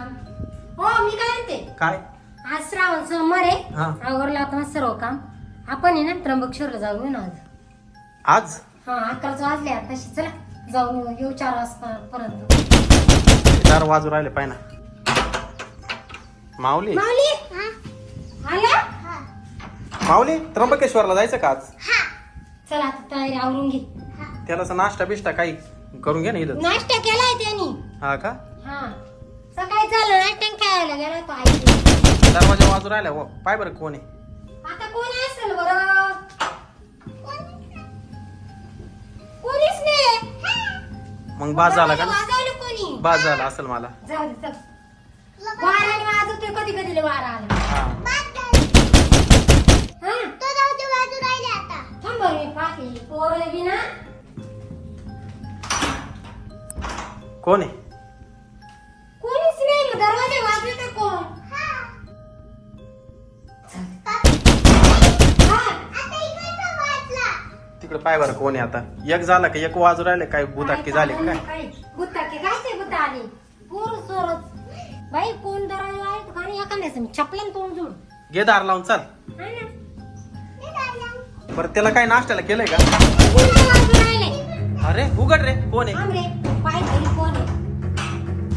हो मी काय म्हणते? काय? आज श्रावण सोमवार आहे. हा. आवरला आता सर्व काम. आपण आहे ना त्र्यंबकेश्वरला येऊ ना आज. आज? हा अकराच वाजले आताशी चला जाऊन येऊ. येऊ चार वाजता पर्यंत. चार वाजू राहिले पाय ना. माऊली? माऊली? आला माऊली त्र्यंबकेश्वरला जायचं का आज? चला आता तयारी आवरून घे. त्याला असं नाश्ता बिष्टा काही करून घे ना इथं. नाश्ता केलाय त्यांनी. हा का? हा. गेला तो आई दरवाजा वाजू राहिला हो. पाय बरं कोण आहे? आता कोणी असेल बरं? कोणीच नाही. मग बाद झाला का वाजवलं कोणी? बाद झाला असेल मला. जाऊ दे चल. वाराने वाजवतोय कधी कधी लय वारा आला. हा. हा? थांब बरं मी पाहते. पोरं बी ना? कोण आहे? तिकडे पाय बरं कोण आहे आता? एक झाला का? एक वाजू राहिले काय? बुताटकी झाली का काय? गुत्ताके काय ते गुत्ता आली? सोरच बाई कोण दरवाजा आहे? का नाही एखाद्याचं मी छपल्यान तोंड जोड. घे दार लावून चाल. हा ना. बरं त्याला काय नाश्त्याला केलंय का? कोण राहिले? अरे उघड रे कोण आहे. थांब रे, पाय धरी